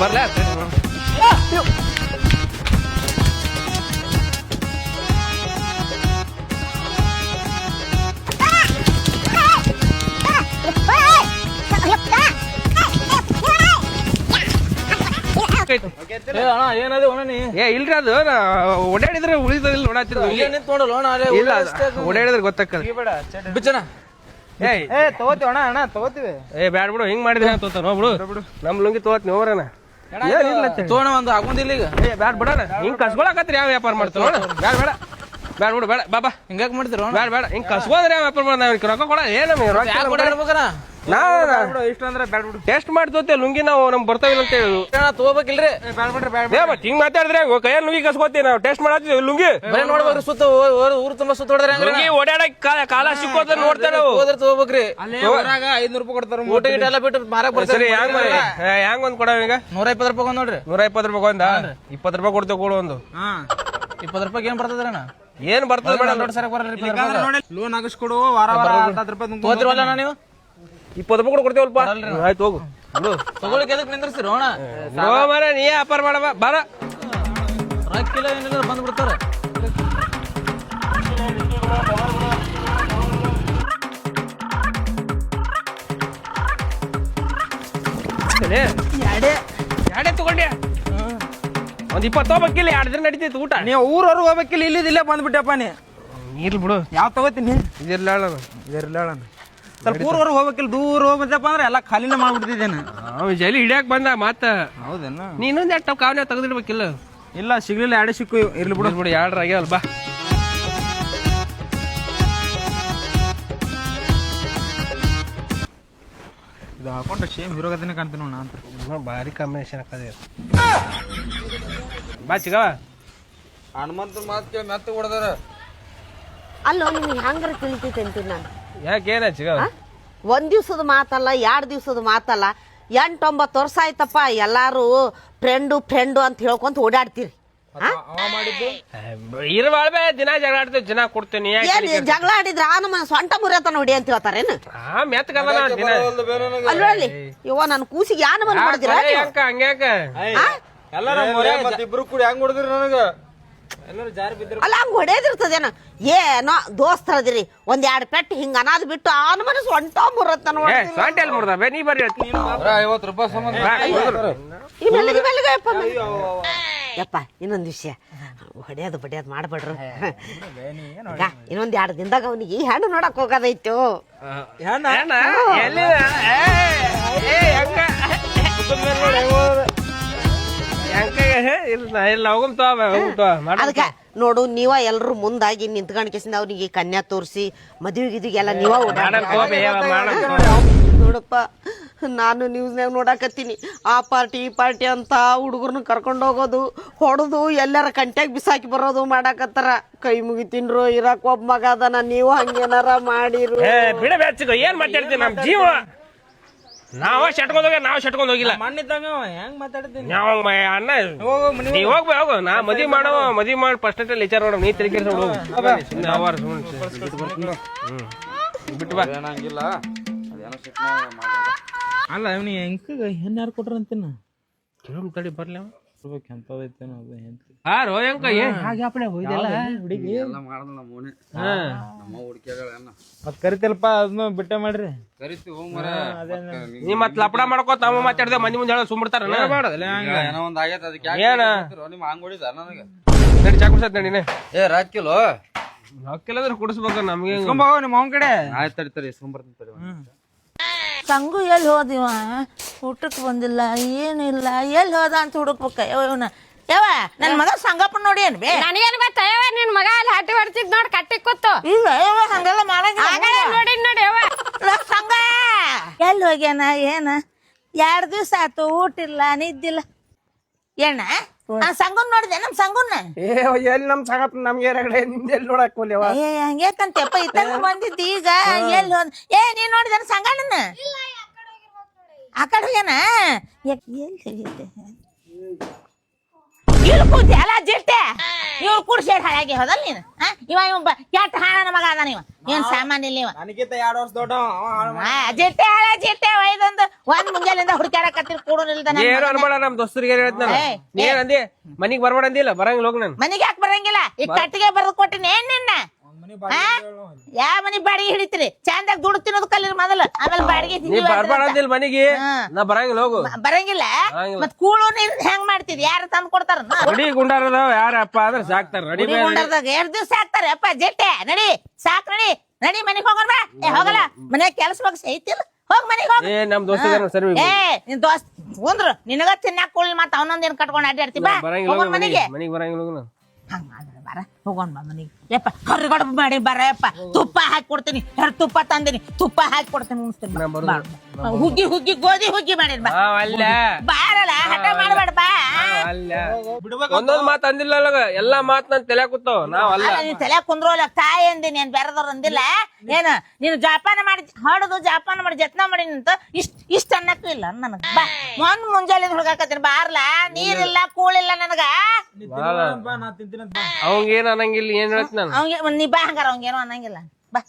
ಬರ್ಲಾ ಏ ಇಲ್ರಿ ಅದು ಓಡಾಡಿದ್ರೆ ಉಳಿದಿಲ್ಲ ಅಲ್ಲೇ ಇಲ್ಲ ಓಡಾಡಿದ್ರೆ ಗೊತ್ತಾಗ್ತದೆ. ಬಿಚ್ಚಣ ಏ ತಗೋತೀವಿ ಅಣ್ಣ ಅಣ್ಣ ತಗೋತೀವಿ. ಏ ಬ್ಯಾಡ ಬಿಡು ಹಿಂಗ್ ಮಾಡಿದ್ರೆ ಅಂತ ಬಿಡು. ನಮ್ ಲುಂಗಿ ತಗೋತೀನಿ ಹೋಗ್ರಣ ಏನಿಲ್ಲ ಅಂತ ತೋಣ ಒಂದು ಆಗುಂದಿಲ್ಲ ಈಗ. ಏ ಬ್ಯಾಡ ಬಿಡ ಹಿಂಗ್ ಕಸ್ಕೊಳಕತ್ರಿ ಯಾವ ವ್ಯಾಪಾರ ಮಾಡ್ತಾರ ನೋಡ. ಬ್ಯಾಡ ಬೇಡ ಬ್ಯಾಡ. ಬಿಡು ಬೇಡ ಬಾಬಾ ಹಿಂಗ್ಯಾಕ್ ಮಾಡ್ತಿರೋ ಬ್ಯಾಡ್ ಬೇಡ ಹಿಂಗ್ ಕಸ್ಕೋದ್ರೆ ಯಾವ ವ್ಯಾಪಾರ ಮಾಡ ರೊಕ್ಕ ಕೊಡ ಏನ್ ರೊಕ್ಕ ಯಾಕೆ ನಾವು ಇಷ್ಟ ಅಂದ್ರೆ ಬ್ಯಾಡ ಬಿಡು. ಟೆಸ್ಟ್ ಮಾಡ್ತೋತೆ ಲುಂಗಿ ನಾವು ನಮ್ ಬರ್ತಾವಿಲ್ಲ ಅಂತ ಹೇಳುದು. ತಗೋಬೇಕಿಲ್ರಿ? ಬ್ಯಾಡ ಬಿಡ್ರಿ ಬ್ಯಾಡ ಮತ್ತೆ ಹಿಂಗ್ ಮಾತಾಡಿದ್ರೆ ಕೈಯಲ್ಲಿ ಲುಂಗಿ ಕಸ್ಕೋತೀವಿ ನಾವು. ಟೆಸ್ಟ್ ಮಾಡತ್ತೀವಿ ಲುಂಗಿ. ಬರೀ ನೋಡ್ಬೇಕ್ರಿ ಸುತ್ತ ಊರು ತುಂಬಾ ಸುತ್ತ ಹೊಡೆದ್ರೆ ಲುಂಗಿ ಓಡಾಡಕ್ ಕಾಲ ಸಿಕ್ಕೋತ ನೋಡ್ತಾರೆ ಹೋದ್ರೆ ತಗೋಬೇಕ್ರಿ. ಐದ್ನೂರು ರೂಪಾಯಿ ಕೊಡ್ತಾರ ಊಟ ಗಿಟ ಎಲ್ಲ ಬಿಟ್ಟು ಮಾರಕ್ ಬರ್ತಾರೆ. ಹ್ಯಾಂಗ ಹ್ಯಾಂಗ ಒಂದ್ ಕೊಡ ಈಗ? ನೂರ ಇಪ್ಪತ್ತು ರೂಪಾಯಿ ಒಂದ್ ನೋಡ್ರಿ. ನೂರ ಇಪ್ಪತ್ತು ರೂಪಾಯಿ ಒಂದ? ಇಪ್ಪತ್ತು ರೂಪಾಯಿ ಕೊಡ್ತೇವೆ ಕೊಡು ಒಂದು. ಹಾ. ಇಪ್ಪತ್ತು ರೂಪಾಯಿ ಏನ್ ಬರ್ತದ ಅಣ್ಣ? ಏನ್ ಬರ್ತದ ಲೋನ್ ಆಗಿಸ್ಕೊಡು ವಾರ ವಾರ ಹತ್ತು ರೂಪಾಯಿ ನೀವು? ಇಪ್ಪತ್ತು ರೂಪಾಯಿ ಕೂಡ ಕೊಡ್ತೇವಲ್ಪ ಆಯ್ತು ಹೋಗು. ತಗೊಳಕ್ ಎದಕ್ ನಿಂದ್ರಿಸ್ತೀರಿ ಅಣ್ಣ ಮರ ನೀ ವ್ಯಾಪಾರ ಮಾಡವ ಬಾರ ರೊಕ್ಕಿಲ್ಲ ಏನಿಲ್ಲ ಬಂದ್ಬಿಡ್ತಾರ. ಎರಡೇ ಎರಡೇ ತಗೊಂಡೆ? ಒಂದ್ ಇಪ್ಪತ್ತು ಹೋಗ್ಬೇಕಿಲ್ಲ ಎರಡು ದಿನ ನಡೀತೈತಿ ಊಟ. ನೀವು ಊರವ್ರು ಹೋಗ್ಬೇಕಿಲ್ಲ ಇಲ್ಲಿದ್ ಇಲ್ಲೇ ಬಂದ್ಬಿಟ್ಟಪ್ಪ ನೀ. ನೀರ್ಲಿ ಬಿಡು. ಯಾವ ತಗೋತೀನಿ? ಇದಿರ್ಲಾಳ ಇದಿರ್ಲಾಳ ಸ್ವಲ್ಪ ಊರವ್ರು ಹೋಗ್ಬೇಕಿಲ್ಲ ದೂರ ಹೋಗ್ಬೇಕಪ್ಪ ಅಂದ್ರೆ ಎಲ್ಲ ಖಾಲಿನ ಮಾಡ್ಬಿಡ್ತಿದ್ದೇನೆ ಅವ ಜೈಲಿ ಹಿಡಿಯಕ್ಕೆ ಬಂದ ಮತ್ತ ಹೌದೇನ? ನೀನೊಂದ್ ಎರಡು ಟಪ್ ಕಾವನ್ಯಾಗ ತೆಗೆದಿಡ್ಬೇಕಿಲ್ಲ ಇಲ್ಲ. ಸಿಗ್ಲಿಲ್ಲ ಎರಡೇ ಸಿಕ್ಕು ಇರ್ಲಿ ಬಿಡು. ಬಿಡು ಬಿಡು ಎರಡು ಆಗ್ಯಾವಲ್ಲ ಬಾ. ಇದು ಹಾಕೊಂಡ್ರೆ ಸೇಮ್ ಹೀರೋಗತಿನೇ ಕಾಣ್ತೀನಿ ನಾನು. ಅಂತ ಇನ್ನೂ ಭಾರಿ ಕಾಂಬಿನೇಷನ್ ಹಾಕದೆ ಬಾ ಚಿಗವ. ಹನುಮಂತ ಮಾತು ಕೇಳಿ ಮೆತ್ತ ಹೊಡೆದಾರ. ಅಲ್ಲೋ ನಿಮ್ಗೆ ಹೆಂಗಾರ ತಿಳಿತೈತೆ ಅಂತೀನಿ ನಾನು? ಯಾಕೆ ಒಂದ್ ದಿವ್ಸದ ಮಾತಲ್ಲ ಎರಡ್ ದಿವ್ಸದ ಮಾತಲ್ಲ. ಎಂಟೊಂಬತ್ತು ವರ್ಷ ಆಯ್ತಪ್ಪ ಎಲ್ಲಾರು ಫ್ರೆಂಡು ಫ್ರೆಂಡು ಅಂತ ಹೇಳ್ಕೊಂತ ಓಡಾಡ್ತೀರಿ? ಇರ್ಬಾಳ್ಬೆ ದಿನ ಜಗಳ ಆಡ್ತೀವಿ ದಿನ ಕೊಡ್ತೇನೆ ಏನ್ ಜಗಳ ಆಡಿದ್ರ ಆ ನಮ್ಮ ಸೊಂಟ ಮುರಿಯತ ನೋಡಿ ಅಂತ ಹೇಳ್ತಾರೇನು ದಿನ. ಅಲ್ಲೊಳ್ಳಿ ಇವ ನನ್ನ ಕೂಸಿಗೆ ಯಾನ ಬಂದ್ ಹಂಗ್ಯಾಕ? ಎಲ್ಲಾರ ಇಬ್ರು ಕೂಡಿ ಹೆಂಗ್ ಹೊಡೆದ್ರಿ ನನಗ? ಅಲ್ಲ ಹಂಗ ಹೊಡೆದಿರ್ತದೇನ? ಏನೋ ದೋಸ್ತರದಿರಿ ಒಂದ್ ಎರಡ್ ಪೆಟ್ಟು ಹಿಂಗ ಅನಾದ್ ಬಿಟ್ಟು ಆನ ಮನೆ ಸೊಂಟ ಮುರತ್ತ ನೋಡಿ. ನೀ ಬರ್ರಿ. ಐವತ್ತು ರೂಪಾಯಿ. ಈ ಯಪ್ಪ ಇನ್ನೊಂದ್ ವಿಷಯ. ಹೊಡೆಯೋದು ಬಡಿಯೋದು ಮಾಡ್ಬೇಡ್ರು. ಇನ್ನೊಂದ್ ಎರಡು ದಿನದಾಗ ಅವನಿಗೆ ಹೆಣ್ಣು ನೋಡಕ್ ಹೋಗೋದೈತು? ಇಲ್ಲ ಹೋಗಮ್ ಹೋಗಮ್. ಅದಕ್ಕ ನೋಡು ನೀವ ಎಲ್ರು ಮುಂದಾಗಿ ನಿಂತ್ಕೊಂಡ್ ಕೇಸಿಂದ ಅವ್ರಿಗೆ ಕನ್ಯಾ ತೋರಿಸಿ ಮದ್ವಿ ಗಿದ್ವಿಗೆಲ್ಲ ನೀವ. ನೋಡಪ್ಪ ನಾನು ನ್ಯೂಸ್ನಾಗ ನೋಡಾಕತ್ತೀನಿ. ಆ ಪಾರ್ಟಿ ಈ ಪಾರ್ಟಿ ಅಂತ ಹುಡುಗರ್ನ ಕರ್ಕೊಂಡು ಹೋಗೋದು ಹೊಡೆದು ಎಲ್ಲರ ಕಂಟ್ಯಾಗ ಬಿಸಾಕಿ ಬರೋದು ಮಾಡಾಕತ್ತಾರ. ಕೈ ಮುಗಿತೀನ್ರು ಇರಾಕ್ ಒಬ್ಬ ಮಗ ಅದನ ನೀವು ಹಂಗೇನಾರ ಮಾಡಿರು. ಏ ಬಿಡ ಬೆಚ್ಚಗ ಏನ್ ಮಾತಾಡ್ತೀನಿ ನಮ್ ಜೀವ? ನಾವ ಶಟ್ಕೊಂಡ್ ಹೋಗಿ ನಾವ್ ಶಟ್ಕೊಂಡ್ ಹೋಗಿಲ್ಲ. ಮಣ್ಣಿದ್ದಂಗ ಅವ ಹೆಂಗ್ ಮಾತಾಡ್ತೀನಿ ನಾವ್ ಮಯ ಅಣ್ಣ ನೀ ಹೋಗ್. ಬಾ, ಹೋಗು ನಾ ಮದ್ವಿ ಮಾಡೋ ಮದ್ವಿ ಮಾಡಿ ಫಸ್ಟ್ ಟೈಮ್ ವಿಚಾರ ನೋಡ ನೀ ತಿರುಗಿ ಹೋಗು. ಸುಮ್ಮನೆ ಅವಾರ ಹ್ಮ್. ಬಿಟ್ಟು ಬಾ. ಏನಂಗಿಲ್ಲ ಅದೇನೋ ಅಲ್ಲ ಅವ್ನಿಗೆ ಹೆಂಗ್ ಹೆಣ್ಣು ಯಾರು ಕೊಟ್ರ ಅಂತೀನ ಕೇಳಮ್ ತಡಿ ಬರ್ಲಿ ಅವ. ಇರ್ಬೇಕು ಎಂತದೈತೇನೋ ಅದು ಹೆಂತ ಹಾರೋ ಹೆಂಕ ಏನ್? ಹಾಗೆ ಅಪ್ಪಣೆ ಹೋಯ್ದಲ್ಲ? ಹುಡುಗಿ ಎಲ್ಲ ಮಾಡ್ದ ನಮ್ಮ ಓಣಿ ಕರಿತಲ್ಪ ಅದನ್ನ ಬಿಟ್ಟೆ ಮಾಡ್ರಿ. ಕರಿತೀವಿ ಹೋಗ್ ಮರ. ನೀ ಮತ್ ಲಪಡ ಮಾಡ್ಕೋ ಅವ ಮಾತಾಡ್ದೆ ಮಂದಿ ಮುಂದೆ ಹೇಳ ಸುಮ್ಬಿಡ್ತಾರ ಮಾಡೋದಲ್ಲ ಏನೋ ಒಂದ್ ಆಗೈತೆ ಅದಕ್ಕೆ ಏನ? ನಿಮ್ಮ ಹಂಗ್ ಹೊಡಿದ ನನಗೆ. ನಡಿ ಏ ರಾಕಿಲೋ ರೊಕ್ಕಿಲ್ಲದ್ರೆ ಕುಡಿಸ್ಬೇಕು ನಮ್ಗೆ ನಿಮ್ಮ ಅವನ ಕಡೆ. ಆಯ್ತು ತಡಿ ತಡಿ ಇಸ್ಕೊಂಬರ್ತೀನಿ ತಡಿ ಸಂಗು ಎಲ್ಲಿ ಹೋದಿವ ಊಟಕ್ಕೆ ಬಂದಿಲ್ಲ ಏನಿಲ್ಲ ಎಲ್ಲಿ ಹೋದ ಅಂತ ಹುಡುಕ್ಬೇಕ. ಇವನ ಯಾವ ನನ್ನ ಮಗ ಸಂಗಪ್ಪ ನೋಡಿ ಏನ್ ಬೇ? ನನಗೇನು ಗೊತ್ತಯ್ಯವ ನಿನ್ನ ಮಗ ಅಲ್ಲಿ ಹಟ್ಟಿ ಹೊಡ್ತಿದ್ ನೋಡ್ ಕಟ್ಟಿ ಕೂತು. ಇಲ್ಲ ಯವ್ವ ಹಂಗೆಲ್ಲ ಮಾಡಂಗಿಲ್ಲ. ನೋಡಿ ನೋಡಿ ಯವ್ವ. ಸಂಗಾ ಸಂಗ! ಎಲ್ಲಿ ಹೋಗ್ಯಾನ ಏನ? ಎರಡು ದಿವಸ ಆತು ಊಟ ಇಲ್ಲ ನಿದ್ದಿಲ್ಲ. ಏನ? ಆ ಸಂಗುನ್ ನೋಡಿದೆ ನಮ್ಮ ಸಂಗುನ್ನ? ಏ ಎಲ್ಲಿ ನಮ್ ಸಾಕತ್ ನಮ್ಗೆ ಏನಾಗಡೆ ನಿಂದ ಎಲ್ಲಿ ನೋಡಕ್ ಹೋಗ್ಲಿ ಅವ ಏ ಹಂಗೇಕಂತೆಪ್ಪ ಇತ್ತಂಗ ಬಂದಿದ್ದು ಈಗ ಎಲ್ಲಿ ಹೋದ್ ಏ ನೀನ್ ನೋಡಿದ ಸಂಗಣ್ಣನ ಆ ಕಡೆ ಹೋಗ್ಯಾನ? ಎಲ್ಲಿ ಹೋಗಿದ್ದೆ ಇಲ್ಲಿ ಕೂತಿ ಅಲ್ಲ ಜಿಟ್ಟೆ ಇವ್ರು ಕುಡ್ಸೇಡ್ ಹಾಳಾಗಿ ಹೋದಲ್ ನೀನು ಆ? ಇವ ಇವ ಬ- ಕೆಟ್ಟ ಹಾಳನ ಮಗ ಅದಾನ ಇವ. ಏನ್ ಸಾಮಾನ್ಯ ಇಲ್ಲ ಇವ. ನನಗಿಂತ ಎರಡ್ ವರ್ಷ ದೊಡ್ಡ ಆ, ಜಿಟ್ಟೆ ಹಾಳ ಜಿಟ್ಟೆ ಒಯ್ದೊಂದು ಒಂದ್ ಮುಂಜಾನಿಂದ ಹುಡುಕ್ಯಾಡಕತ್ತಿರ್ ಕೂಡು ಏನು ಅನ್ಬೇಡ ನಮ್ ದೋಸ್ತರಿಗೆ ಏನ್ ಹೇಳ್ತ ನಾನು. ಏಯ್, ಏನ್ ಅಂದಿ ಮನಿಗ್ ಬರ್ಬೇಡ ಅಂದಿಲ್ಲ ಬರಂಗಿಲ್ಲ ಹೋಗ್ ನಾನು. ಮನಿಗೆ ಯಾಕೆ ಬರಂಗಿಲ್ಲ? ಈ ಕಟ್ಟಿಗೆ ಬರೆದು ಕೊಟ್ಟಿನಿ ಏನ್ ನಿನ್ನ? ಯಾವ ಮನಿ ಬಾಡಿಗೆ ಹಿಡಿತೀರಿ? ಚಂದಾಗ ದುಡ್ಡು ತಿನ್ನೋದು ಕಲೀರಿ ಮೊದಲು. ಆಮೇಲೆ ಬಾಡಿಗೆ ನೀ ಅಂದ್ರೆ ಅಂದಿಲ್ಲ ಮನಿಗೆ. ನಾ ಬರಂಗಿಲ್ಲ ಹೋಗು. ಬರಂಗಿಲ್ಲ. ಮತ್ ಕೂಳು ನೀರ್ ಹೆಂಗ್ ಮಾಡ್ತಿದ್ ಯಾರು ತಂದ್ ಕೊಡ್ತಾರ? ರೆಡಿ ಗುಂಡಾರದವ ಯಾರಪ್ಪ ಅಂದ್ರೆ ಸಾಕ್ತಾರ ನಡಿ ಗುಂಡಾರದಾಗ. ಎರಡ್ ದಿವ್ಸ ಹಾಕ್ತಾರೆ ಅಪ್ಪ ಜೆಟ್ಟೆ ನಡಿ ಸಾಕ್ ನಡಿ. ನಡಿ ಮನಿಗ್ ಹೋಗೋಣ ಬಾ. ಏ ಹೋಗಲ್ಲ. ಮನೆ ಕೆಲಸ ಬಗ್ಗೆ ಐತಿಲ್ಲ. ಹೋಗ್ ಮನಿಗ್ ಹೋಗ್. ಏ ನಮ್ ದೋಸ್ತ ಸರಿ ಏ ನಿನ್ ದೋಸ್ತ ಒಂದ್ರು ನಿನಗ ತಿನ್ನಾಕ ಕೊಡ್ಲಿ ಮತ್ತ ಅವನೊಂದ್ ಕಟ್ಕೊಂಡು ಕಟ್ಕೊಂಡ್ ಅಡ್ಡಾಡ್ತಿ ಬಾ. ಬರಂಗಿಲ್ಲ ಹೋಗೋಣ ಹೋಗು ಮನಿಗೆ. ಮನಿಗೆ ಬರಂಗಿಲ್ಲ ಹೋಗು. ನಾನು ಹಂಗ ಬಾರ ಹೋಗೋಣ ಬಾ ಮನಿಗೆ ಯಪ್ಪ ಕರ್ಗಡಬ ಮಾಡಿ ಬಾರ ಯಪ್ಪ. ತುಪ್ಪ ಹಾಕಿ ಕೊಡ್ತೀನಿ. ಎರಡು ತುಪ್ಪ ತಂದಿನಿ. ತುಪ್ಪ ಹಾಕಿ ಕೊಡ್ತೀನಿ ಉಣಿಸ್ತೀನಿ ಬಾ. ಹುಗ್ಗಿ ಹುಗ್ಗಿ ಗೋಧಿ ಹುಗ್ಗಿ ಮಾಡಿರ್ ಬಾ. ನಾವ್ ಅಲ್ಲ. ಬಾರಲ್ಲ ಹಠ ಮಾಡಬೇಡ ಬಾ. ಅಲ್ಲ. ಒಂದೊಂದ್ ಮಾತ್ ಅಂದಿಲ್ಲ ಅಲ್ಲಗ ಎಲ್ಲಾ ಮಾತ್ ನನ್ ತಲೆ ಕೂತಾವ. ನಾವ್ ಅಲ್ಲ. ಅಲ್ಲ ನೀನ್ ತಲೆ ಕುಂದ್ರೋಲ್ಲ ತಾಯಿ ಅಂದಿ ನೀನ್ ಬೇರೆದವ್ರು ಅಂದಿಲ್ಲ. ಏನ ನೀನು ಜಾಪಾನ ಮಾಡಿ ಹಾಡುದು ಜಾಪಾನ ಮಾಡಿ ಜತ್ನ ಮಾಡಿ ನಿಂತ ಇಷ್ಟ ಇಷ್ಟ ಅನ್ನಕ್ಕೂ ಇಲ್ಲ ನನಗ. ಬಾ. ಮೊನ್ ಮುಂಜಾನೆ ಹುಡುಗಾಕತ್ತೀನಿ. ಬಾರ್ಲಾ? ನೀರಿಲ್ಲ ಕೂಳಿಲ್ಲ ನನಗ. ಬಾ, ಬಾ. ಏನ್ ಅನ್ನಂಗಿಲ್ಲ ಏನ್ ಹೇಳ್ತ ನಾನು? ಅವಂಗೆ ನೀ ಬಾ ಹಂಗಾರ ಅವಂಗೇನು ಅನ್ನಂಗಿಲ್ಲ. ಬಾ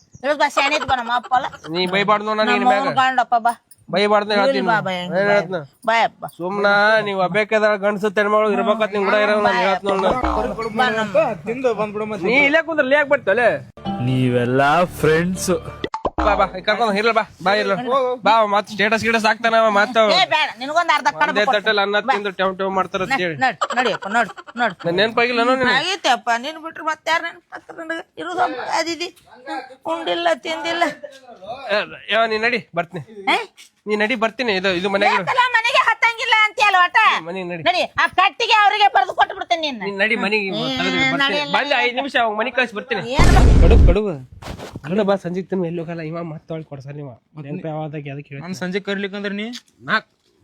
ಬಾ ಬಾ ನಮ್ಮ ಅಪ್ಪ ಅಲ್ಲ ನೀ ಬೈಬಾರ್ದು ನನಗೆ ನಮ್ಮ ಅವ್ವನ್ ಗಂಡಪ್ಪ ಬಾ. ಬೈಬಾರ್ದು ಹೇಳ್ತೀನಿ ಬಾ ಬಾ ಏನ್ ಹೇಳ್ತ ಬಾ ಯಪ್ಪ. ಸುಮ್ನ ನೀವ್ ಅಬ್ಬೇಕದ ಗಂಡಸ ತೆಣ್ಮಗಳು ಇರ್ಬೇಕತ್ ನಿಮ್ ಕೂಡ ಇರೋ ನಾನು ಹೇಳ್ತ ನೋಡ್ ಬಾ ತಿಂದು ಬಂದ್ಬಿಡು ಮತ್ತೆ. ನೀ ಇಲ್ಲೇ ಕುಂದ್ರ ಲೇಕ್ ಬರ್ತಲೆ? ನೀವೆಲ್ಲ ಫ್ರೆಂಡ್ಸ್ ಬಾ ಬಾ ಕರ್ಕೊಂಡ್ ಇರ್ಲ ಬಾ ಬಾ ಇರ್ಲ. ಬಾ ಮತ್ ಸ್ಟೇಟಸ್ ಗಿಟಸ್ ಹಾಕ್ತಾನ ಮತ್ತೆ ಏ ಬೇಡ ನಿನಗೊಂದ್ ಅರ್ಧ ಒಂದೇ ತಟ್ಟೆಲ್ ಅನ್ನ ತಿಂದು ಟೆವ್ ಟೆವ್ ಮಾಡ್ತಾರ ಅಂತ ಹೇಳಿ. ನಡ್ ನಡಿಯಪ್ಪ ನೋಡ್ ನೋಡ್. ನನ್ ನೆನ್ಪಾಗಿಲ್ಲ ನೋ ನಿನಗೆ? ಆಗೈತಪ್ಪ ನೀನ್ ಬಿಟ್ರೆ ಮತ್ತೆ ಯಾರು ನೆನಪಾಗ್ತಾರ ನನಗೆ? ಇರೋದು ಅದಿದಿ ಉಂಡಿಲ್ಲ ತಿಂದಿಲ್ಲ. ಯಾವ ನೀ ನಡಿ ಬರ್ತೀನಿ. ಏ? ನೀ ನಡಿ ಬರ್ತೀನಿ. ಇದು ಇದು ಮನೆಗೆ ಯಾಕಲ್ಲ ಮನೆಗೆ ಹತ್ತಂಗಿಲ್ಲ ಅಂತೀಯಲ್ಲ ಒಟ ಮನೆಗೆ ನಡಿ. ನಡಿ ಆ ಕಟ್ಟಿಗೆ ಅವರಿಗೆ ಬರೆದು ಕೊಟ್ಟು ಬಿಡ್ತೇನೆ ನಿನ್ನ. ನೀನ್ ನಡಿ ಮನೆಗೆ ಬರ್ತೀನಿ. ಬಂದ ಐದ್ ನಿಮಿಷ ಅವಾಗ ಮನೆ ಕಳ್ಸಿ ಬರ್ತೀನಿ. ಏನ್ ಬಾ- ಕಡುಬು ಕಡುಬು. ಕನ್ನಡ ಬಾ ಸಂಜೆ ತಿನ್ ಎಲ್ಲಿ ಇವ ಮತ್ತೆ ಒಳಗೆ ಕೊಡ್ಸ ನೀವ ನೆನಪ ಯಾವ್ದಾಗ ಅದಕ್ಕೆ ಹೇಳಿ ನಾನ್ ಸಂಜೆ ಕರ್ಲಿಕ್ಕಂದ್ರ ನೀ ನಾ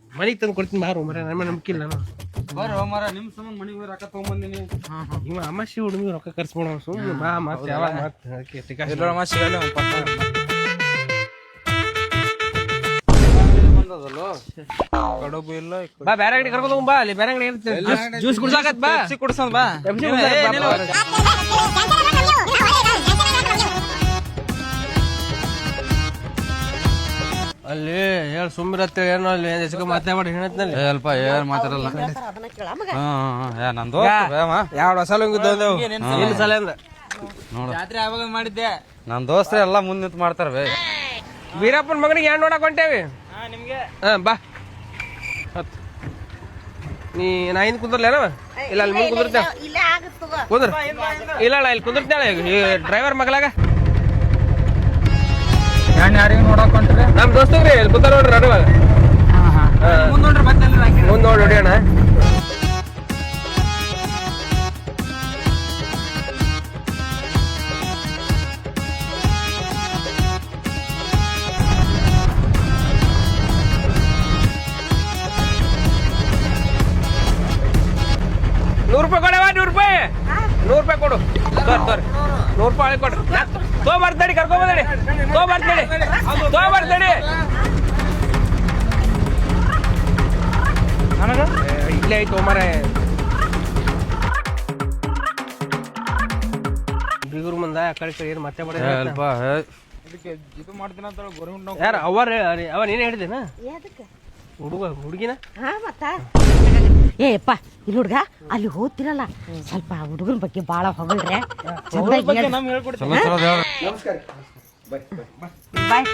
ಮನೆಗೆ ತಂದು ಕೊಡ್ತೀನಿ ಬಾರು ಮರ ನಮ್ಮ ನಂಬಿಕಿಲ್ಲ ನಾನು ಬರೋ ಮರ ನಿಮ್ಮ ನಿಮ್ ಸಂಬಂಧ ಮನೆಗೆ ಹೋಗಿ ರೊಕ್ಕ ತೊಗೊಂಬಂದಿನಿ ಇವ ಅಮಾಶಿ ಹುಡುಗಿ ರೊಕ್ಕ ಖರ್ಚು ಸುಮ್ಮನೆ ಬಾ ಮತ್ತೆ ಯಾವಾಗ ಮತ್ತೆ ಅದಕ್ಕೆ ಅವ್ನ್ ಕಡುಬು ಇಲ್ಲ ಬಾ ಬೇರೆ ಅಂಗಡಿ ಕರ್ಕೊಂಡು ಹೋಗ್ ಬಾ ಅಲ್ಲಿ ಬೇರೆ ಅಂಗಡಿ ಜ್ಯೂಸ್ ಕುಡ್ಸಾಕತ್ ಬಾ ಜ್ಯೂಸ್ ಕುಡ್ಸೋಣ ಬಾ ಅಲ್ಲಿ ಹೇಳ ಸುಮ್ಮಿರತ್ತೆ ಏನೋ ಅಲ್ಲಿ ಹೆಚ್ಚು ಮಾತಾಡಿ ಹೇಳತ್ನಲ್ಲಿ ಏ ಅಲ್ಪ ಏನ್ ಮಾತಾಡಲ್ಲ? ಹಾ ನಂದು? ಎರಡು ಹೊಸ ಲುಂಗಿ ತಂದೆವು ನಿನ್ನ ಸಲ ಅಂದ ಜಾತ್ರೆ ಯಾವಾಗ ಮಾಡಿದ್ದೆ. ನನ್ ದೋಸ್ತ ಎಲ್ಲ ಮುಂದ್ ನಿಂತು ಮಾಡ್ತಾರೆ ಬೇ. ವೀರಪ್ಪನ ಮಗನಿಗೆ ಏನ್ ನೋಡಕ್ ಹೊಂಟೇವಿ? ನಿಮಗೆ? ಹಾ ಬಾ. ನೀ ನಾ ಹಿಂದ್ ಕುಂದ್ರಲ್ಲೇನವ ಇಲ್ಲ ಅಲ್ಲಿ ಮುಂದೆ ಕುಂದಿರ್ತೇವೆ ಕುಂದ್ರ ಇಲ್ಲ ಇಲ್ಲ ಇಲ್ಲಿ ಕುಂದಿರ್ತಾಳೆ ಡ್ರೈವರ್ ಮಗಲಾಗ? ಹೆಣ್ಣು ಯಾರಿಗೆ ನೋಡಕ್ ಹೊಂಟ್ರಿ ನಮ್ ದೋಸ್ತಗ್ರಿ ಬುದ್ಧ ನೋಡ್ರಿ ನಡುವಾಗ. ಮುಂದ್ ನೋಡ್ರಿ ಮತ್ತೆ ಮುಂದ್ ನೋಡಿ ಹೊಡಿಯೋಣ. ಇಲ್ಲೇ ಆಯ್ತು ಮರೆ ಬೀಗರು ಮುಂದ ಆ ಕಡೆ ಈ ಕಡೆ ಏನ್ ಮತ್ತೆ ಏ ಏ. ಇದಕ್ಕೆ ಇದು ಮಾಡ್ತೀನಿ ಅಂತ ಗೌರ್ಮೆಂಟ್ ನಾವು ಯಾರ ಅವರ್ ಅವ ನೀನೇ ಹೇಳಿದೇನ ಹುಡುಗ ಹುಡುಗಿನ? ಹಾ ಮತ್ತ? ಏಪ್ಪ ಇಲ್ಲಿ ಹುಡುಗ ಅಲ್ಲಿ ಹೋಗ್ತಿರಲ್ಲ. ಸ್ವಲ್ಪ ಹುಡುಗನ ಬಗ್ಗೆ ಬಾಳ ಹೊಗಳ್ರೆ. ಚಂದಾಗಿ ಹೇಳ್. ನಮ್ಗೆ ಹೇಳ್ಕೊಡ್ತೀನಿ. ಚಲೋ ಚಲೋ ಬಾಯ್ ಬಾಯ್.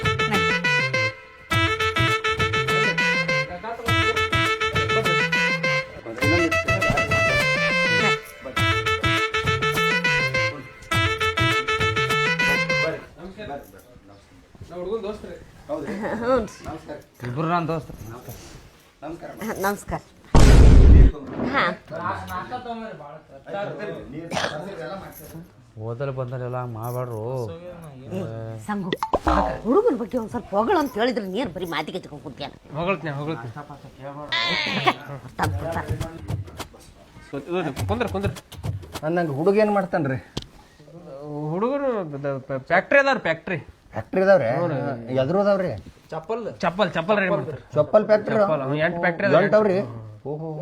ಇಬ್ರು ನನ್ ದೋಸ್ತ. ನಮಸ್ಕಾರ. ಹಾ. ಓದಲ್ ಬಂದಲ್ಲ ಮಾಡ್ರು ಸಂಗು ಹುಡುಗನ ಬಗ್ಗೆ ಒಂದ್ ಸ್ವಲ್ಪ ಹೊಗಳು ಅಂತ ಹೇಳಿದ್ರೆ ನೀರ್ ಬರೀ ಮಾತಿಗೆ ಹಚ್ಕೊಂಡ್ ಕುಂತಿಯಲ್ಲ ಹೊಗಳ್ತೀನಿ ಹೊಗಳ್ತೀನಿ. ಕುಂದ್ರ ಕುಂದ್ರ. ನಂಗೆ ಹುಡುಗ ಏನ್ ಮಾಡ್ತಾನ್ರಿ? ಹುಡುಗರು ಫ್ಯಾಕ್ಟ್ರಿ ಅದಾರ ಫ್ಯಾಕ್ಟ್ರಿ ಫ್ಯಾಕ್ಟ್ರಿ ಅದಾವ್ರಿ? ಎದ್ರು ಅದಾವ್ರಿ? ಚಪ್ಪಲ್. ಚಪ್ಪಲ್ ಚಪ್ಪಲ್ ರೆಡಿ ಮಾಡ್ತಾರೆ. ಚಪ್ಪಲ್. ಫ್ಯಾಕ್ಟ್ರಿ ಎಂಟು ಫ್ಯಾಕ್ಟ್ರಿ ಎಂಟವ್ರಿ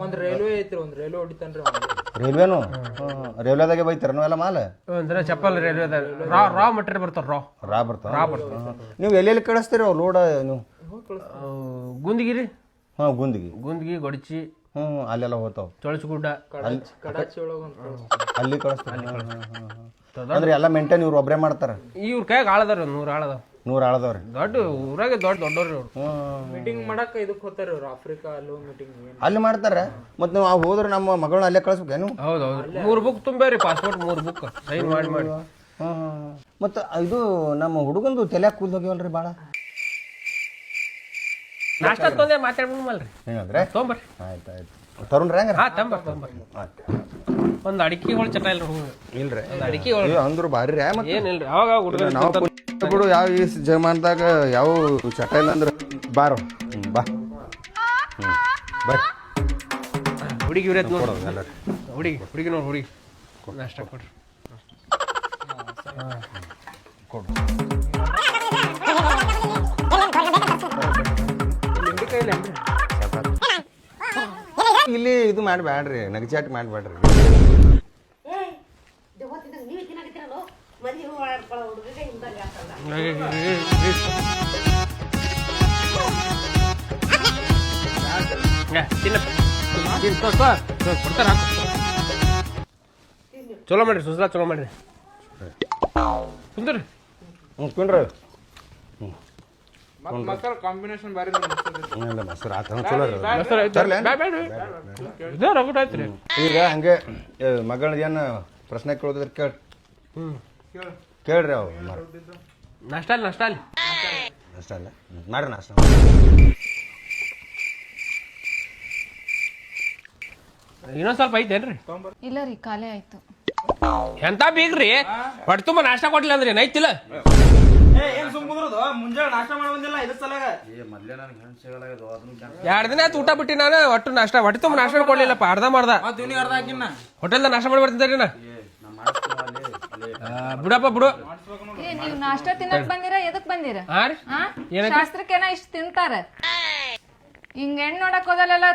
ಒಂದ್ ರೈಲ್ವೆ ಐತ್ರಿ ಒಂದ್ ರೈಲ್ವೆ ಹೊಡಿತಾನ್ರಿ ರೈಲ್ವೆನು ರೈಲ್ವೆದಾಗೆ ಬೈತಾರ ನಾವೆಲ್ಲ ಮಾಲ್? ಅಂದ್ರೆ ಚಪ್ಪಲ್ ರೈಲ್ವೆದಾಗ ರಾ ರಾ ಮಟೀರಿಯಲ್ ಬರ್ತಾರ ರಾ ರಾ ಬರ್ತಾವ ನೀವು ಎಲ್ಲೆಲ್ಲಿ ಕಳಿಸ್ತೀರಿ ಅವು ಲೋಡ ನೀವು? ಗುಂದಗಿರಿ. ಹಾಂ ಗುಂದಗಿ. ಗುಂದಗಿ ಗೊಡಚಿ. ಹ್ಞೂ ಅಲ್ಲೆಲ್ಲ ಹೋಗ್ತಾವ? ಚೊಳಚಗುಡ್ಡ ಅಲ್ಲಿ ಕಳಿಸ್ತಾರೆ. ಅಲ್ಲಿ ಹ್ಮ್. ಅಂದ್ರೆ ಎಲ್ಲ ಮೇಂಟೈನ್ ಇವ್ರು ಒಬ್ಬರೇ ಮಾಡ್ತಾರೆ? ಇವ್ರ ಕೈಯಾಗ ಆಳದಾರ ನೂರು ಆಳದ ನೂರು ಆಳದವ್ರಿ. ದೊಡ್ಡ ಊರಾಗೆ ದೊಡ್ಡ ದೊಡ್ಡವ್ರಿ ಅವ್ರು ಮೀಟಿಂಗ್ ಮಾಡಕ್ ಇದಕ್ಕೆ ಹೋಗ್ತಾರ ಅವ್ರು ಆಫ್ರಿಕಾ ಅಲ್ಲೂ ಮೀಟಿಂಗ್ ಅಲ್ಲಿ ಮಾಡ್ತಾರೆ? ಮತ್ತೆ ನಾವು ಹೋದ್ರೆ ನಮ್ಮ ಮಗಳನ್ನ ಅಲ್ಲೇ ಕಳಿಸ್ಬೇಕೇನು ಹೌದು ಹೌದು ಮೂರು ಬುಕ್ ತುಂಬೇರಿ ಪಾಸ್ಪೋರ್ಟ್ ಮೂರು ಬುಕ್ ಸೈನ್ ಮಾಡಿ ಮಾಡಿ. ಮತ್ತು ಇದು ನಮ್ಮ ಹುಡುಗಂದು ತಲೆ ಕೂದ್ ಹೋಗ್ಯವಲ್ರಿ ಭಾಳ ನಾಷ್ಟ ತೊಂದೆ ಮಾತಾಡ್ಬಿಡ್ಮಲ್ರಿ ಏನಂದ್ರೆ ತೊಗೊಂಬರ್ರಿ ಆಯ್ತು ಆಯ್ತು. ತರುಣ್ರಿ ರಂಗ ಹಾ ತಂಬ ತಂಬ. ಒಂದು ಅಡಿಕೆ ಹೊಳ ಚಟ ಇಲ್ಲ ಹುಡುಗ ಇಲ್ರಿ. ಒಂದು ಅಡಿಕೆ ಹೊಳ ಅಂದ್ರೆ ಅಂದ್ರು ಭಾರಿ ರೇ ಮತ್ತೆ? ಏನಿಲ್ರಿ ಅವಾಗ ಹುಡುಗ ನಾವು ಬಿಡು ಯಾವ ಈ ಜಮಾನದಾಗ ಯಾವ ಚಟ ಇಲ್ಲ ಅಂದ್ರೆ ಬಾರ. ಬಾ. ಹ್ಞೂ ಬರ್ರಿ ಹುಡುಗಿ ಇವ್ರತ್ ನೋಡಿ. ಹುಡುಗಿ ಹುಡುಗಿ ನೋಡಿ ಹುಡುಗಿ. ನಾಷ್ಟ ಕೊಡ್ರಿ. ಇಲ್ಲಿ ಇದು ಮಾಡಬೇಡ್ರಿ ನಗಚಾಟ್ ಮಾಡಬೇಡ್ರಿ. ಚಲೋ ಮಾಡ್ರಿ ಸುಸ್ಲಾ ಚಲೋ ಮಾಡ್ರಿ. ಕುಂದ್ರಿ. ಹ್ಞೂ ಕುಂಡ್ರಿ ಮಸಾಲ ಕಾಂಬಿನೇಷನ್ ಬಾರಿ ಇಲ್ಲ ಮೊಸರು ಆತ ಚಲೋ ರೀ ಈಗ ಹಂಗೆ ಮಗಳದ ಏನು ಪ್ರಶ್ನೆ ಕೇಳೋದ್ರ ಕೇಳಿ. ಕೇಳ್ರಿ ಅವು ನಷ್ಟ ನಾಷ್ಟ ಅಲ್ಲಿ ನಾಷ್ಟ ಅಲ್ಲಿ. ಅಷ್ಟೇ ಅಲ್ಲ. ಮಾಡ್ರಿ ನಾಷ್ಟ. ಇನ್ನೊಂದ್ ಸ್ವಲ್ಪ ಐತೇನ್ರಿ ಇಲ್ಲ ರೀ ಖಾಲಿ ಆಯ್ತು. ಎಂತ ಬೀಗ್ರಿ? ಹೊಟ್ಟೆ ತುಂಬ ನಾಷ್ಟ ಕೊಟ್ಟಿಲ್ಲ ಅಂದ್ರೆ ಏನೈತಿಲ್ಲ ಏನ್ ಸುಮ್ಮದ್ರದು ಮುಂಜಾನೆ ನಾಷ್ಟ ಮಾಡಿ ಬಂದಿಲ್ಲ ಇದ್ರ ಸಲಾಗ. ಎರಡ್ ದಿನ ಆಯ್ತು ಊಟ ಬಿಟ್ಟಿ ನಾನು ಒಟ್ಟು ನಾಷ್ಟ ಹೊಟ್ಟೆ ತುಂಬ ನಾಷ್ಟ ಕೊಡ್ಲಿಲ್ಲಪ್ಪ ಅರ್ಧ ಮಾಡ್ದ. ಹೋಟೆಲ್ದ ನಾಷ್ಟ ಮಾಡಿ ಬರ್ತಿದ್ದಾರಿ ನಾ ಆ, ಬಿಡಪ್ಪ ಬಿಡು. ಏ ನೀವ್ ನಾಷ್ಟ ತಿನ್ನಕ್ ಬಂದಿರ ಎದಕ್ ಬಂದಿರ? ಹಾಂ ರೀ? ಆ? ಏನಕ್ಕೆ? ಶಾಸ್ತ್ರಕ್ಕೇನ ಇಷ್ಟ ತಿಂತಾರ? ಹಿಂಗ್ ಹೆಣ್ ನೋಡಕ್ ಹೋದಲ್ಲೆಲ್ಲ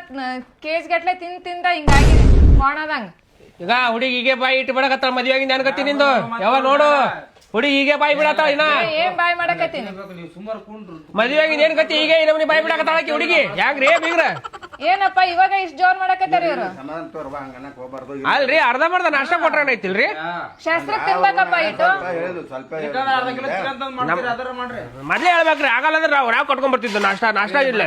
ಕೇಸ್ ಗಟ್ಲೆ ತಿನ್ ತಿಂದ ಹಿಂಗಾಗಿ ಮಾಡೋದಂಗ. ಈಗ ಹುಡುಗಿ ಹೀಗೆ ಬಾಯಿ ಇಟ್ಟು ಬಿಡಕತ್ತಾಳ ಮದ್ವೆ ಆಗಿ ಅನ್ಕತ್ತೀನಿ ನಿಂದು? ಯಾವ ನೋಡು? ಹುಡುಗಿ ಹೀಗೆ ಬಾಯಿ ಬಿಡತ್ತಾಳ ಇನ್ನ. ಏನ್ ಬಾಯ್ ಮಾಡಕತ್ತೀನಿ? ಕುಂಡ್ರು ಆಗಿಂದ ಏನ್ ಕತ್ತಿ ಹೀಗೆ ಈ ನಮ್ನಿ ಬಾಯಿ ಬಿಡಕತ್ತಾಳಕ್ಕೆ ಹುಡುಗಿ. ಯಾಕ್ರಿ ಬೀಗ್ರ? ಏನಪ್ಪ ಇವಾಗ ಇಷ್ಟ ಜೋರ್ ಮಾಡಕತ್ತಾರ ಇವ್ರು? ಸಮಾಧಾನ ತೋರ್ಬಾ ಅಲ್ರಿ ಅರ್ಧ ಮರ್ಧ ನಾಷ್ಟ ಕೊಟ್ರ ಐತಿಲ್ರಿ? ಶಾಸ್ತ್ರ ತಿನ್ಬೇಕಪ್ಪ ಇಟ್ಟು. ಸ್ವಲ್ಪ ಅರ್ಧ ಕಿಲೋ ಚಿಕನ್ ತಂದ್ ಮಾಡ್ತೀರಿ ಅದರ ಮಾಡ್ರಿ. ಮೊದ್ಲೇ ಹೇಳ್ಬೇಕ್ರಿ ಆಗಲ್ಲ ಅಂದ್ರೆ ನಾವು ನಾವು ಕೊಟ್ಕೊಂಡ್ ಬರ್ತಿದ್ವಿ ನಾಷ್ಟ ನಾಷ್ಟ ಇಲ್ಲ.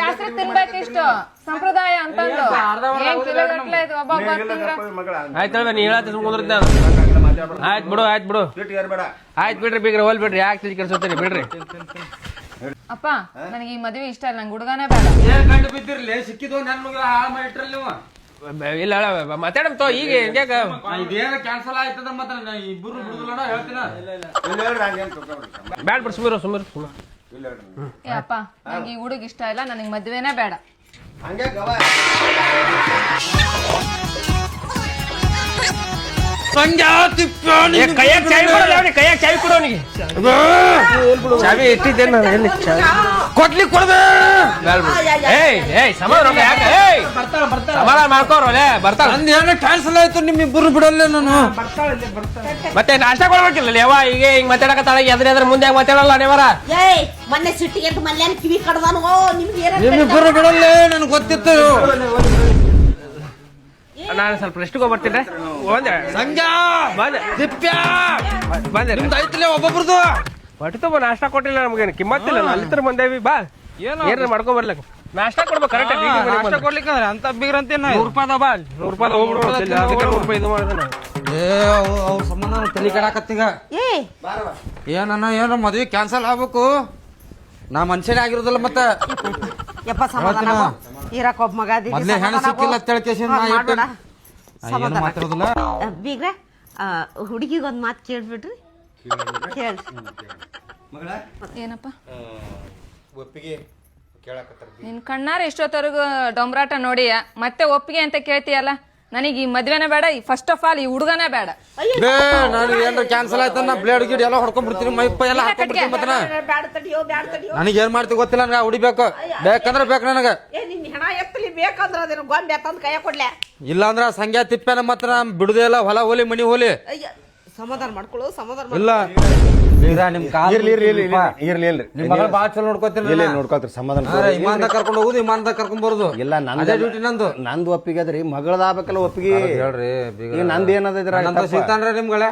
ಶಾಸ್ತ್ರ ತಿನ್ಬೇಕು ಇಷ್ಟು. ಸಂಪ್ರದಾಯ ಅಂತಂದು. ಏನ್ ಕಿಲೋ ಗಟ್ಲೆ ಇದು ಒಬ್ಬೊಬ್ಬ ತಿಂದ್ರ ಆಯ್ತಲ್ವ ನೀ ಹೇಳತ್ತ ಆಯ್ತು ಬಿಡು ಆಯ್ತು ಬಿಡು. ಆಯ್ತು ಬಿಡ್ರಿ ಬೀಗ್ರಿ ಹೋಲ್ ಬಿಡ್ರಿ ಯಾಕೆ ತಿಳಿ ಕೆಲ್ಸತ್ತೀರಿ ಬಿಡ್ರಿ. ಅಪ್ಪ ನನಗೆ ಈ ಮದುವೆ ಇಷ್ಟ ಇಲ್ಲ ನಂಗೆ ಹುಡುಗನೇ ಬೇಡ. ಏನ್ ಕಂಡು ಬಿದ್ದಿರ್ಲಿ? ಸಿಕ್ಕಿದ್ವು ನನ್ನ ಮಗ ಹಾಳು ಮಾಡಿ ಇಟ್ರಲ್ಲ ನೀವು ಇಲ್ಲ ಮಾತಾಡಮ್ ತೋ ಈಗ ಹೆಂಗ್ಯಾಕ ಇದೇನ ಕ್ಯಾನ್ಸಲ್ ಆಯ್ತದ ಮತ್ತೆ ನಾ ಇಬ್ಬರು ಬಿಡುದಿಲ್ಲ ಹೇಳ್ತೀನ? ಇಲ್ಲ ಹೇಳ್ರಿ ಹಂಗೇನ್ ತಗೋಬೇಡ್ರಿ. ಬ್ಯಾಡ್ ಬಿಡು ಸುಮಿರು ಸುಮಿರು ಸುಮಿರು ಇಲ್ಲ ಹೇಳ್ರಿ ಏ ಅಪ್ಪ ನನಗೆ ಈ ಹುಡುಗ ಇಷ್ಟ ಇಲ್ಲ ನನಗೆ ಮದುವೆನೇ ಬೇಡ. ಹಂಗೆ ಗವ ಕೈಯಾಗ ಚಾವಿ ಕೊಡಲ್ಲ ಅವ್ನಿಗೆ ಕೈಯಾಗ ಚಾವಿ ಕೊಡು ಅವನಿಗೆ. ಚಾವಿ ಇಟ್ಟಿದ್ದೆ ನಾನು ಎಲ್ಲಿ? ಚಾವಿ. ಕೊಡ್ಲಿ ಕೊಡ್ದೆ. ಏಯ್ ಏಯ್ ಸಮಾಧಾನ ಯಾಕೆ? ಏಯ್. ಸಮಾಧಾನ ಮಾಡ್ಕೋರಲ್ಲೇ ಬರ್ತಾಳ. ಏನೋ ಕ್ಯಾನ್ಸಲ್ ಆಯ್ತು ನಿಮ್ಮಿಬ್ಬರು ಬಿಡಲ್ಲ ನಾನು. ಮತ್ತೆ ನಾಷ್ಟ ಕೊಡ್ಬೇಕಿಲ್ಲ ಯಾವ ಈಗ ಹಿಂಗ್ ಮಾತಾಡಕತ್ತಾಳ ಎದ್ರ ಎದ್ರ ಮುಂದೆ ಮಾತಾಡಲ್ಲ ನೀವರ ಏಯ್ ಮೊನ್ನೆ ಸಿಟ್ಟಿಗೆ ಅಂತ ಮಲ್ಯಾನ್ ಕಿವಿ ಕಡ್ದಾನು. ಓ ನಿಮ್ಗೆ ನಿಮ್ಮಿಬ್ಬರು ಬಿಡಲ್ಲ ನನ್ಗೆ ಗೊತ್ತಿತ್ತು. ನಾನು ಸ್ವಲ್ಪ ರೆಸ್ಟ್ಗೆ ಹೋಗ್ಬರ್ತೀನಿ. ಒಂದೆ ಸಂಜಾ ಬಂದೆ. ದಿಪ್ಯ! ಬಂದೆ. ನಿಮ್ದು ಐತಿಲ್ಲ ಒಬ್ಬೊಬ್ರದು? ಹೊಟ್ಟೆ ತಗೋ ನಾಷ್ಟ ಕೊಟ್ಟಿಲ್ಲ ನಮ್ಗೇನು. ಕಿಮ್ಮತ್ತಿಲ್ಲ. ಅಲ್ಲಿತ್ರ ಅಲ್ಲಿ ತರ ಬಂದೇವಿ ಬಾ ಏನಾರ ಮಾಡ್ಕೊಂಡ್ ಬರ್ಲಕ್ಕ ನಾಷ್ಟ ಕೊಡ್ಬೇಕು ಕರೆಕ್ಟ್ ನಾಷ್ಟ ಕೊಡ್ಲಿಕ್ಕಂದ್ರೆ ಅಂತ ಬಿಗ್ರಂತೆ ನೂರು ರೂಪಾಯಿ ಅದಾವ ಬಾ. ನೂರು ರೂಪಾಯಿ ಹೋಗ್ಬಿಡ್ತು ಅದಕ್ಕೆ ನೂರು ರೂಪಾಯಿ ಇದು ಮಾಡಿದ್ರೆ ಏ ಅವ್ರ ಸಂಬಂಧ ತಲೆ ಕೆಡಾಕತ್ತೀಗ ಏ. ಏನನ್ನ ಏನೋ ಮದ್ವೆ ಕ್ಯಾನ್ಸಲ್ ಆಗ್ಬೇಕು. ನಾ ಮನುಷ್ಯನೇ ಆಗಿರೋದಿಲ್ಲ ಮತ್ತೆ. ಯಪ್ಪ ಸಮಾಧಾನ. ಇರಾಕ್ ಒಬ್ಬ ಮಗ ಮೊದ್ಲೇ ಹೆಣ್ಣು ಸಿಕ್ಕಿಲ್ಲ ತಿಳ್ಕೇಶ್ ಅಂತ ಹೇಳಿ ನಾ ಇಟ್ಟು- ಏನು. ಮಾತಾಡೋದಿಲ್ಲ? ಆ, ಬೀಗ್ರೆ ಹುಡುಗಿಗೆ ಒಂದ್ ಮಾತು ಕೇಳ್ಬಿಡ್ರಿ. ಕೇಳಿ ಏನಪ್ಪ? ಒಪ್ಪಿಗೆ ಕೇಳಕತ್ತಾರ ನಿನ್ ಕಣ್ಣಾರ ಎಷ್ಟೊತ್ತವರೆಗೂ ಡೊಂಬ್ರಾಟ ನೋಡಿಯ? ಮತ್ತೆ ಒಪ್ಪಿಗೆ ಅಂತ ಕೇಳ್ತೀಯಲ್ಲ? ನನಗೆ ಈ ಮದ್ವೆನೇ ಬೇಡ ಈ ಫಸ್ಟ್ ಆಫ್ ಆಲ್ ಈ ಹುಡುಗನೇ ಬೇಡ. ಬೇ ನಾನು ಏನಾರ ಕ್ಯಾನ್ಸಲ್ ಆಯ್ತು ನಾ ಬ್ಲೇಡ್ ಗಿಡ್ ಎಲ್ಲ ಹೊಡ್ಕೊಂಡ್ಬಿಡ್ತೀನಿ ಮೈ ಪೈ ಎಲ್ಲ ಹಾಕೊಂಡ್ಬಿಡ್ತೀನಿ ಮತ್ತೆ ನಾ. ಬ್ಯಾಡ ತಡಿಯೋ ಬ್ಯಾಡ ತಡಿಯೋ. ನನಗೆ ಏನ್ ಮಾಡ್ತಿ ಗೊತ್ತಿಲ್ಲ ನನಗೆ ಹುಡಿಬೇಕು. ಬೇಕಂದ್ರೆ ಬೇಕು ನನಗೆ. ಏ ನಿನ್ನ ಹೆಣ ಎತ್ತಲಿ ಬೇಕಂದ್ರ ಗೊಂಬೆ ತಂದು ಕೈಯ ಕೊಡ್ಲೆ. ಇಲ್ಲಾಂದ್ರ ಸಂಗ್ಯಾ ತಿಪ್ಪೆನ ಮಾತ್ರ ಬಿಡುದೇ ಇಲ್ಲ ಹೊಲ ಹೋಲಿ ಮನಿ ಹೋಲಿ. ಅಯ್ಯ ಸಮಾಧಾನ ಮಾಡ್ಕೊಳ್ಳೋ ಸಮಾಧಾನ ಇಲ್ಲ. ಬೀಗ್ರ, ನಿಮ್ ಕಾಲ್ ಇರ್ಲಿ ಇರ್ಲಿ ಇರ್ಲಿ ಬೀಳ್ತೀನಪ್ಪ. ಇರ್ಲಿ ಇರ್ಲಿ. ನಿಮ್ ಮಗಳ ಬಾಳ ಚಲೋ ನೋಡ್ಕೊತೀನಿ ಇಲ್ಲ ನೋಡ್ಕೊಳ್ತೀರಿ ಸಮಾಧಾನ ಹಾ, ವಿಮಾನದಾಗ ಕರ್ಕೊಂಡು ಹೋಗುದು ವಿಮಾನದಾಗ ಕರ್ಕೊಂಡ್ ಬರೋದು. ಇಲ್ಲ ನಂದು ಅದೇ ಡ್ಯೂಟಿ ನಂದು. ನಂದು ಒಪ್ಪಿಗೆ ಅದ್ರಿ ಮಗಳದಾಗಬೇಕಲ್ಲ ಒಪ್ಪಿಗೆ. ಹೇಳ್ರಿ ಬೀಗ್ರ. ಈಗ ನಂದು ಏನದ ಇದ್ರಾಗ ನಂದು ತಪ್ಪ? ಸಿಗ್ತಾನ್ರಿ ನಿಮ್ಗಳೇ.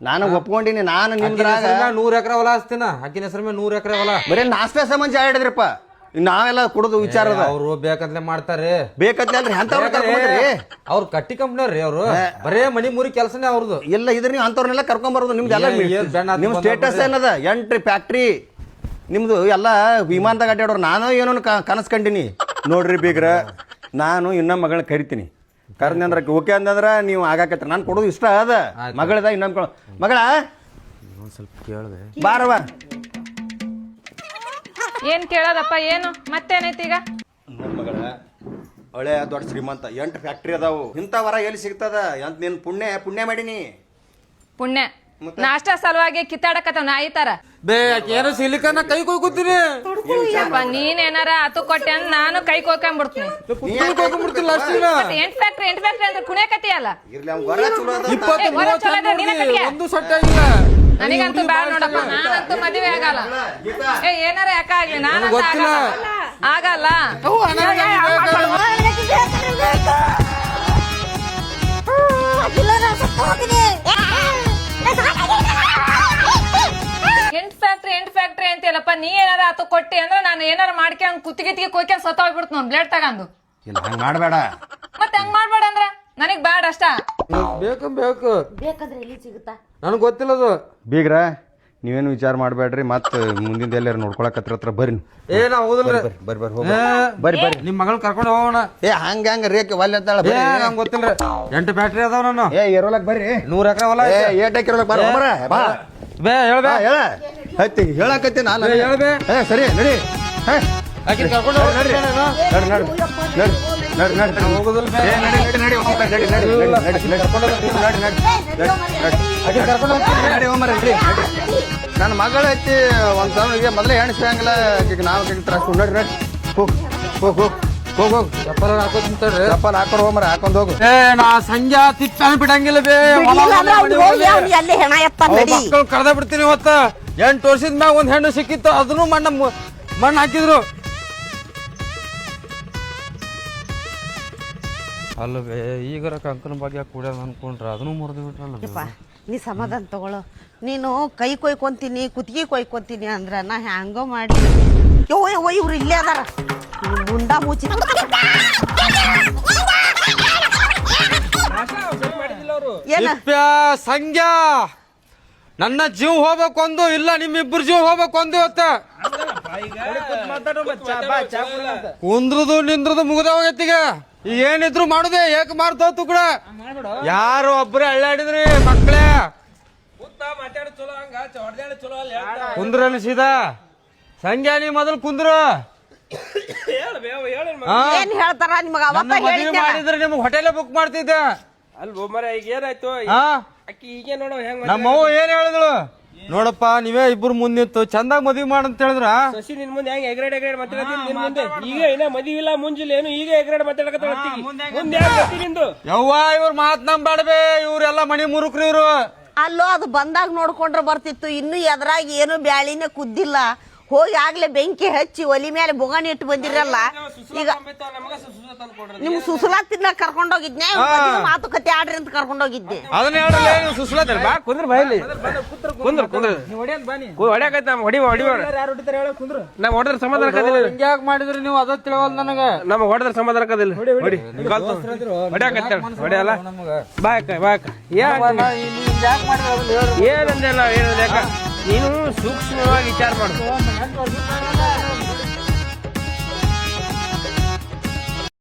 ನಾನು ಒಪ್ಕೊಂಡಿನಿ ನಾನು ನಿಮ್ದ್ರಾಗ ನೂರ್ ಎಕರೆ ಹೊಲ ಹಚ್ತೀನ ಅಕ್ಕಿನ ಹೆಸರ ಮೇಲೆ ನೂರ್ ಎಕರೆ ಹೊಲ. ಬರೀ ನಾಷ್ಟ ಸಂಬಂಧ ಹೇಳಿದ್ರಪ್ಪ ನಾವೆಲ್ಲ ಕೊಡೋದು ವಿಚಾರ ಅದ. ಅವ್ರು ಬೇಕಂತಲೇ ಮಾಡ್ತಾರೆ. ಅಂದ್ರೆ ಎಂತವ್ರ ಅವ್ರು ಅವ್ರ ಕಟ್ಟಿ ಕಂಪ್ನಿಯವ್ರಿ ಅವ್ರು. ಬರೇ ಮನಿ ಮೂರಿ ಕೆಲಸನೇ ಅವ್ರದ್ದು ಎಲ್ಲ ಇದ್ರ ನೀವು ಅಂತವ್ರನ್ನೆಲ್ಲ ಕರ್ಕೊಂಡ್ ಬರೋದು ನಿಮ್ದು ಎಲ್ಲ ನಿಮ್ ಸ್ಟೇಟಸ್. ಏನದ? ಎಂಟ್ರಿ ಫ್ಯಾಕ್ಟ್ರಿ ನಿಮ್ದು ಎಲ್ಲ ವಿಮಾನದಾಗ ಅಡ್ಡಾಡೋರು ನಾನು ಏನೋ ಕನಸು ಕಂಡಿನಿ ನೋಡ್ರಿ ಬೀಗ್ರ ನಾನು ಇನ್ನ ಮಗಳನ್ನ ಕರಿತೀನಿ. ಕರ್ನಿ ಅಂದ್ರೆ ಓಕೆ ಅಂತಂದ್ರ ನೀವು ಆಗಾಕತ್ರ. ನಾನು ಕೊಡೋದು ಇಷ್ಟ ಅದ. ಮಗಳದ ಇನ್ನೊಂದು ಮಗಳ ಸ್ವಲ್ಪ ಕೇಳ್ದೆ. ಬಾರವ ಏನ್ ಕೇಳೋದಪ್ಪ ಏನು? ಮತ್ತೇನೈತಿ ಈಗ? ನೋಡ್ ಮಗಳ ಹಳೆ ದೊಡ್ಡ ಶ್ರೀಮಂತ ಎಂಟು ಫ್ಯಾಕ್ಟ್ರಿ ಅದಾವು. ಇಂಥ ವರ ಎಲ್ಲಿ ಸಿಗ್ತದ? ಅಂತ ನಿನ್ ಪುಣ್ಯ ಪುಣ್ಯ ಮಾಡಿನಿ. ಪುಣ್ಯ. ನಾಷ್ಟ ಸಲುವಾಗಿ ಕಿತ್ತಾಡಕತ್ತವ್ ನಾಯಿ ತರ. ಬೇ ಏನೋ ಕೈ ಕೊಯ್ಕೊತೀನಿ ಯಪ್ಪ ನೀನ್ ಏನಾರ ಅತು ಕೊಟ್ಟೆ ಅಂದ್ ನಾನು ಕೈ ಕೋಕೊಂಡ್ಬಿಡ್ತೀನಿ ಕೊಯ್ಕೊಂಡ್ಬಿಡ್ತಿಲ್ಲ ಎಂಟ್ ಫ್ಯಾಕ್ಟ್ರಿ ಎಂಟ್ ಫ್ಯಾಕ್ಟ್ರಿ ಅಂದ್ರೆ ಕುಣಿಯಕತ್ತಿ ಅಲ್ಲ. ಇರ್ಲಿ ಅವ್ನ್ ವರ ಚಲೋ ಅದ ಇಪ್ಪತ್ತು ಮೂವತ್ತು. ಒಂದು ಸಟ್ಟ ಆಗಿಲ್ಲ ನನಗಂತೂ ಬ್ಯಾಡ ನೋಡಪ್ಪ ನಾನಂತೂ ಮದುವೆ ಆಗಲ್ಲ. ಏ ಏನಾರ ಯಾಕ ಆಗ್ಲಿ? ನಾನು ಆಗಲ್ಲ. ಆಗಲ್ಲ. ಎಂಟ್ ಫ್ಯಾಕ್ಟ್ರಿ ಎಂಟ್ ಫ್ಯಾಕ್ಟ್ರಿ ಅಂತೀಯಲ್ಲಪ್ಪ. ನೀ ಏನಾರ ಆತು ಕೊಟ್ಟಿ ಅಂದ್ರೆ ನಾನು ಏನಾರ ಮಾಡ್ಕೊಂಡ್ ಕುತ್ತಿಗೆ ಕೊಯ್ಕೊಂಡ್ ಸತ್ತ ಹೋಗ್ಬಿಡ್ತು ನಾನು ಬ್ಲೇಡ್ ತಗಂದು ಇಲ್ಲ ಹಂಗೆ ಮಾಡಬೇಡ ಮತ್ತೆ ಹಂಗ್ ಮಾಡ್ಬೇಡ ಅಂದ್ರ ನನಗ್ ಬೇಡ ಅಷ್ಟ. ಬೇಕು ಬೇಕು. ಬೇಕಾದ್ರೆ ಎಲ್ಲಿ ಸಿಗುತ್ತಾ? ನನಗೆ ಗೊತ್ತಿಲ್ಲ ಅದು. ಬೀಗ್ರ ನೀವೇನು ವಿಚಾರ ಮಾಡಬೇಡ್ರಿ ಮತ್ತೆ ಮುಂದಿನ ಎಲ್ಲಾರು ನೋಡ್ಕೊಳಕ್ ಹತ್ರ ಬರ್ರಿ ಏ ನಾ ಬರ್ರಿ ಬರ್ರಿ ಹೋಗಿ ಬರ್ರಿ ಬರ್ರಿ ನಿಮ್ ಮಗಳ್ ಕರ್ಕೊಂಡು ಹೋಗೋಣ. ಏ ಹಂಗ ಹಂಗ ರೇಖೆ ಒಲ್ಲೆ ಅಂತಾಳ ಏ ಬರ್ರಿ. ನಂಗೆ ಗೊತ್ತಿಲ್ರಿ ಎಂಟು ಬ್ಯಾಟ್ರಿ ಅದಾವ ನಾನು ಏ ಇರೋಲಕ್ ಬರ್ರಿ. ನೂರ್ ಎಕರೆ ಹೊಲ ಏ ಐತೆ. ಏಟ್ ಹಾಕಿರೋಲಕ್ ಬರ ಬರ ಬಾ. ಬೇ ಹೇಳ್ಬೇ. ಬಾ ಹೇಳ. ಹತ್ತಿ ಹೇಳಕತ್ತಿ ನಾನು ಏ, ಹೇಳ್ಬೇ. ಏ ಸರಿ ನಡಿ. ಹೇ. ಆಕಿನ ಕರ್ಕೊಂಡು ಹೋಗೋಣ ನಡ್ರಿ. ನಡ್ರಿ ನಡ್ರಿ ನಡಿ. ನಡಿ ನಡಿ ನಡಿ ಹೋಗುದಿಲ್ಲ ಬೇ. ಏ ನಡಿ ನಡಿ ನಡಿ ಹೋಗ್ತಾ ನಡಿ ನಡಿ ನಡಿ ನಡಿ ನಡಿ ನಡಿ ನಡಿ ಕರ್ಕೊಂಡು ಹೋಗ್ತೀನಿ. ನಡಿ ಹೋಮರ ನಡಿ ನಡಿ ನನ್ನ ಮಗಳ ಐತಿ ಒಂದ್ ಸಾವಿರ ಮೊದಲೇ ಎಣಿಸ್ಬೇಕಂಗಿಲ್ಲ ಈಗ ನಾವು ತ್ರಾಸ ನಡಿ ನಡಿ ಹೋಗ್ ಹೋಗ್ ಹೋಗ್ ಹೋಗ್ ಹೋಗ್ ಚಪ್ಪಲ್ ತಡ್ರಿ. ಚಪ್ಪಲ್ ಹಾಕೊಂಡು ಹೋಮರ ಹಾಕೊಂಡು ಹೋಗು ಏ ನಾ ಸಂಜೆ ತಿಪ್ಪ ಬಿಡಂಗಿಲ್ಲ ಬೇ ಕಡ್ದ ಬಿಡ್ತೀನಿ ಇವತ್ತ ಎಂಟು ವರ್ಷದ ಮ್ಯಾಗ ಒಂದ್ ಹೆಣ್ಣು ಸಿಕ್ಕಿತ್ತು ಅದನ್ನು ಮಣ್ಣ ಮಣ್ಣು ಹಾಕಿದ್ರು ಅಲ್ಲ ಬೇ ಈಗರ ಕಂಕನ ಬಗ್ಗೆ ಕುಡಿಯೋದು ಅನ್ಕೊಂಡ್ರೆ ಅದನ್ನು ಮುರಿದು ಬಿಟ್ರಲ್ಲ ನೀ ಸಮಾಧಾನ ತಗೊಳ್ಳೋ. ನೀನು ಕೈ ಕೊಯ್ಕೊಂತೀನಿ ಕುತ್ತಿಗೆ ಕೊಯ್ಕೊಂತೀನಿ ಅಂದ್ರೆ ನಾ ಹ್ಯಾಂಗೋ ಮಾಡಿ ಯೋ ಯೋ ಇವ್ರು ಇಲ್ಲೇ ಅದಾರ. ಇವ್ರು ಮುಂಡ ಮುಚ್ಚಿ ಏನ? ಸಂಗ್ಯಾ ನನ್ನ ಜೀವ ಹೋಗ್ಬೇಕೊಂದು ಇಲ್ಲ ನಿಮ್ಮಿಬ್ಬರು ಜೀವ ಹೋಗ್ಬೇಕೊಂದು ಇವತ್ತ. ಕುಂದ್ರದು ನಿಂದ್ರದು ಮುಗ್ದ ಹೋಗೈತಿಗ ಏನಿದ್ರು ಮಾಡುದೆ ಏಕ ಮಾಡ್ತಾವ್ ತುಕಡ ಯಾರು ಒಬ್ರೇ ಅಳ್ಳಾಡಿದ್ರಿ ಮಕ್ಳೇ. ಕುಂದ್ರಲ್ಲಿ ಸೀದಾ ಸಂಜೆ ನೀ ಮೊದಲು ಕುಂದ್ರ? ಏನ್ ಹೇಳ್ತಾರ ನಿಮಗ ಅವತ್ತ ಹೇಳಿದ್ದೆ ಮಾಡಿದ್ರೆ ನಿಮ್ಗೆ ಹೋಟೆಲ್ ಬುಕ್ ಮಾಡ್ತಿದ್ದೆ. ಅಲ್ವೋ ಮರ ಈಗ ಏನಾಯ್ತು? ಅಕ್ಕಿ ಈಗ ನೋಡೋ ಹೆಂಗ್ ನಮ್ಮ ಅವ್ವ ಏನ್ ಹೇಳಿದ್ಳು? ನೋಡಪ್ಪ ನೀವೇ ಇಬ್ರು ಮುಂದೆ ನಿಂತು ಚಂದಾಗ ಮದ್ವಿ ಮಾಡಂತ ಹೇಳಿದ್ರ? ಸಸಿ ನಿನ್ ಮುಂದೆ ಹೆಂಗ್ ಎಗ್ರೇಡ್ ಎಗ್ರೇಡ್ ನಿನ್ ಮುಂದೆ? ಈಗ ಏನ ಮದ್ವಿ ಇಲ್ಲ ಮುಂಜಿಲ್ಲ ಏನು ಈಗ ಎಗ್ರೇಡ್ ಮಾತಾಡಕತ್ತಾಳ ಅತ್ತಿಗೆ. ಮುಂದೆ ಯಾಕ್ ಗತಿ ನಿಂದು? ಯವ್ವ ಇವ್ರ ಮಾತ್ ನಂಬಾಡ್ಬೇ ಇವ್ರೆಲ್ಲ ಮಣಿ ಮುರುಕ್ರಿ ಇವ್ರು. ಅಲ್ಲೋ ಅದು ಬಂದಾಗ ನೋಡ್ಕೊಂಡ್ರೆ ಬರ್ತಿತ್ತು. ಇನ್ನು ಎದ್ರಾಗ ಏನು ಬ್ಯಾಳಿನೇ ಕುದ್ದಿಲ್ಲ. ಹೋಗಿ ಆಗ್ಲೇ ಬೆಂಕಿ ಹಚ್ಚಿ ಒಲಿ ಮೇಲೆ ಬೊಗಣಿ ಇಟ್ಟು ಬಂದಿರಲ್ಲ. ಈಗ ನಿಮ್ ನಿಮ್ಗೆ ಸುಸಲಾ ತಿನ್ನ ಕರ್ಕೊಂಡೋಗಿದ್ನೆ? ಮಾತುಕತೆ ಆಡ್ರಿ ಅಂತ ಕರ್ಕೊಂಡೋಗಿದ್ದೆ. ಅದನ್ನ ನೀವು ಸುಸ್ಲತ್ತರ ಬಾ ಕುಂದ್ರ ಬಾಯಲ್ಲಿ ಕುಂದ್ರ ಕುಂದ್ರ. ಹೊಡ್ಯಾಕೈತ ನಮ್ ಹೊಡಿ ಹೊಡಿ ನಮ್ ಹೊಡೆದ್ರ ಸಮಾಧಾನ ಹಿಂಗ್ಯಾಕ್ ಮಾಡಿದ್ರಿ ನೀವು? ಅದ ತಿಳವಲ್ ನನಗ. ನಮ್ ಹೊಡೆದ್ರ ಸಮಾಧಾನ ಕದಿಲ್ಲ ಹೊಡಿ ಹೊಡಿಯಲ್ಲ? ಏನ್ ಏನಂದೆಲ್ಲ ಏನಂದ ಯಾಕ ನೀನು ಸೂಕ್ಷ್ಮವಾಗಿ ವಿಚಾರ ಮಾಡು.